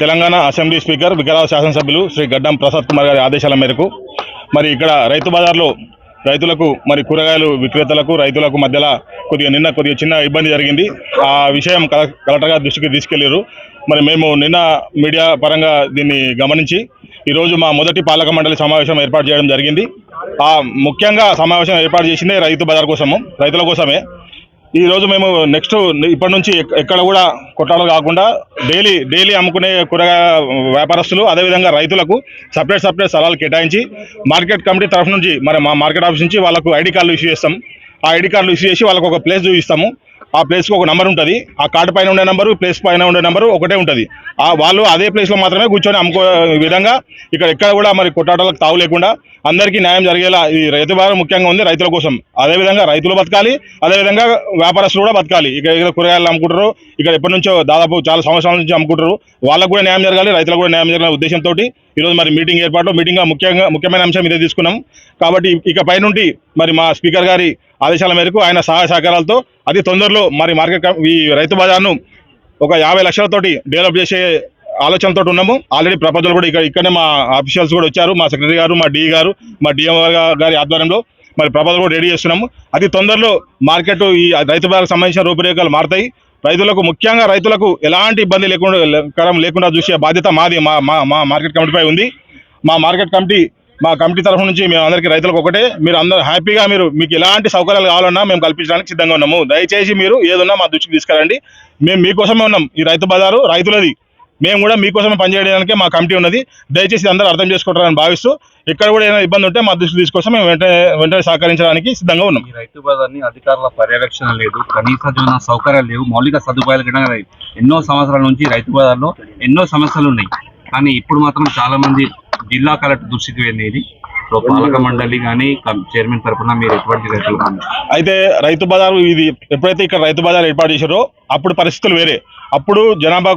Telangana assembly speaker Vikarabad శాసనసభ్యులు శ్రీ గడ్డం ప్రసాద్ కుమార్ గారి ఆదేశాల మేరకు మరి ఇక్కడ రైతు బజార్లో రైతులకు మరి కూరగాయలు విక్రేతలకు రైతులకు మధ్యలో కొద్దిగా నిన్న కొద్దిగా చిన్న ఇబ్బంది జరిగింది. ఆ విషయం కల- కలెక్టర్ గారి దృష్టికి తీసుకెళ్ళారు మరి మేము నిన్న మీడియా పరంగా దీన్ని గమనించి ఈరోజు మా మొదటి పాలక మండలి సమావేశం ఏర్పాటు చేయడం జరిగింది. ఆ ముఖ్యంగా సమావేశం ఏర్పాటు చేసిందే రైతు బజార్ కోసము రైతుల కోసమే. ఈ రోజు మేము నెక్స్ట్ ఇప్పటి నుంచి ఎక్కడ కూడా కొట్లాటలు కాకుండా డైలీ డైలీ అమ్ముకునే కూరగాయ వ్యాపారస్తులు అదేవిధంగా రైతులకు సపరేట్ సపరేట్ స్థలాలు కేటాయించి మార్కెట్ కమిటీ తరఫు నుంచి మరి మా మార్కెట్ ఆఫీస్ నుంచి వాళ్ళకు ఐడి కార్డులు ఇష్యూ చేస్తాం. ఆ ఐడి కార్డులు ఇష్యూ చేసి వాళ్ళకు ఒక ప్లేస్ చూపిస్తాము. ఆ ప్లేస్కి ఒక నెంబర్ ఉంటుంది. ఆ కార్డు పైన ఉండే నెంబరు ప్లేస్ పైన ఉండే నెంబరు ఒకటే ఉంటుంది. ఆ వాళ్ళు అదే ప్లేస్లో మాత్రమే కూర్చొని అమ్ముకో విధంగా ఇక్కడ ఎక్కడ కూడా మరి కొట్టాటలకు తావు లేకుండా అందరికీ న్యాయం జరిగేలా ఈ రైతు భారం ముఖ్యంగా ఉంది రైతుల కోసం. అదేవిధంగా రైతులు బతకాలి అదేవిధంగా వ్యాపారస్తులు కూడా బతకాలి. ఇక్కడ ఇక్కడ కూరగాయలు అమ్ముకుంటారు ఇక్కడ ఎప్పటి నుంచో దాదాపు చాలా సంవత్సరాల నుంచి అమ్ముకుంటారు. వాళ్ళకు కూడా న్యాయం జరగాలి రైతులకు కూడా న్యాయం జరగాలి ఉద్దేశంతో ఈరోజు మరి మీటింగ్ ఏర్పాటు మీటింగ్ ముఖ్యంగా ముఖ్యమైన అంశం ఇదే తీసుకున్నాం. కాబట్టి ఇక పైనుండి మరి మా స్పీకర్ గారి ఆదేశాల మేరకు ఆయన సహాయ సహకారాలతో అతి తొందరలో మరి మార్కెట్ ఈ రైతు బజార్ను ఒక యాభై లక్షలతోటి డెవలప్ చేసే ఆలోచనతో ఉన్నాము. ఆల్రెడీ ప్రపోజల్ కూడా ఇక్కడ ఇక్కడనే మా ఆఫీషియల్స్ కూడా వచ్చారు. మా సెక్రటరీ గారు మా డిఈ గారు మా డిఎం గారి ఆధ్వర్యంలో మరి ప్రపోజల్ కూడా రెడీ చేస్తున్నాము. అతి తొందరలో మార్కెట్ ఈ రైతు బజార్కు సంబంధించిన రూపురేఖలు మారుతాయి. రైతులకు ముఖ్యంగా రైతులకు ఎలాంటి ఇబ్బంది లేకుండా కరం లేకుండా చూసే బాధ్యత మాది మా మా మా మార్కెట్ కమిటీపై ఉంది. మా మార్కెట్ కమిటీ మా కమిటీ తరఫు నుంచి మేము అందరికీ రైతులకు ఒకటే. మీరు అందరూ హ్యాపీగా మీరు మీకు ఎలాంటి సౌకర్యాలు కావాలన్నా మేము కల్పించడానికి సిద్ధంగా ఉన్నాము. దయచేసి మీరు ఏదన్నా మా దృష్టికి తీసుకురండి. మేము మీకోసమే ఉన్నాం ఈ రైతు బజారు రైతులది. మేము కూడా మీకోసమే పనిచేయడానికి మా కమిటీ ఉన్నది. దయచేసి అందరూ అర్థం చేసుకుంటారని భావిస్తూ ఎక్కడ కూడా ఏమైనా ఇబ్బంది ఉంటే మా దృష్టి తీసుకొస్తే మేము వెంటనే వెంటనే సహకరించడానికి సిద్ధంగా ఉన్నాం. ఈ రైతు బజార్ని అధికారుల పర్యవేక్షణ లేదు. కనీస జీవన సౌకర్యాలు లేవు. మౌలిక సదుపాయాలు కూడా ఎన్నో సంవత్సరాల నుంచి రైతు బజార్లో ఎన్నో సమస్యలు ఉన్నాయి. కానీ ఇప్పుడు మాత్రం చాలామంది జిల్లా కలెక్టర్ దృష్టికి వెళ్ళేది. సో పాలక మండలి కానీ చైర్మన్ తరపున మీరు ఎటువంటి రైతులు అయితే రైతు బజార్ ఇది ఎప్పుడైతే ఇక్కడ రైతు బజార్ ఏర్పాటు చేశారో అప్పుడు పరిస్థితులు వేరే. అప్పుడు జనాభా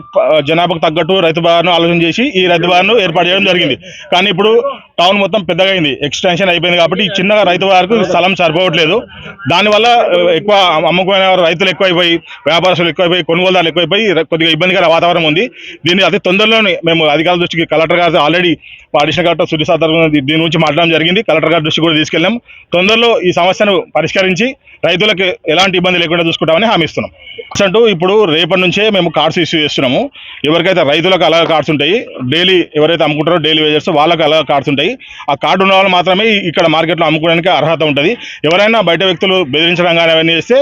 జనాభాకు తగ్గట్టు రైతు భవన్ ఆలోచన చేసి ఈ రైతు భవన్ ఏర్పాటు చేయడం జరిగింది. కానీ ఇప్పుడు టౌన్ మొత్తం పెద్దగా అయింది ఎక్స్టెన్షన్ అయిపోయింది కాబట్టి ఈ చిన్నగా రైతు వారికి స్థలం సరిపోవట్లేదు. దానివల్ల ఎక్కువ అమ్ముకునే రైతులు ఎక్కువైపోయి వ్యాపారస్తులు ఎక్కువైపోయి కొనుగోలుదారులు ఎక్కువైపోయి కొద్దిగా ఇబ్బందికర వాతావరణం ఉంది. దీన్ని అతి తొందరలోనే మేము అధికారుల దృష్టికి కలెక్టర్ గారు ఆల్రెడీ అడిషనల్ కలెక్టర్ సుడిసా దీని గురించి మాట్లాడడం జరిగింది. కలెక్టర్ గారి దృష్టి కూడా తీసుకెళ్ళాం. తొందరలో ఈ సమస్యను పరిష్కరించి రైతులకు ఎలాంటి ఇబ్బంది లేకుండా చూసుకుంటామని హామీ ఇస్తున్నాం. అంటూ ఇప్పుడు రేపటి నుంచే మేము కార్డ్స్ ఇష్యూ చేస్తున్నాము. ఎవరికైతే రైతులకు అలాగ కార్డ్స్ ఉంటాయి డైలీ ఎవరైతే అమ్ముకుంటారో డైలీ వేజర్స్ వాళ్ళకి అలాగ కార్డ్స్ ఉంటాయి. ఆ కార్డు ఉన్న వాళ్ళు మాత్రమే ఇక్కడ మార్కెట్లో అమ్ముకోవడానికి అర్హత ఉంటుంది. ఎవరైనా బయట వ్యక్తులు బెదిరించడం కానీ అవన్నీ చేస్తే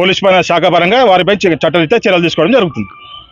పోలీస్ పైన శాఖ పరంగా వారిపై చట్టరీత్యా చర్యలు తీసుకోవడం జరుగుతుంది.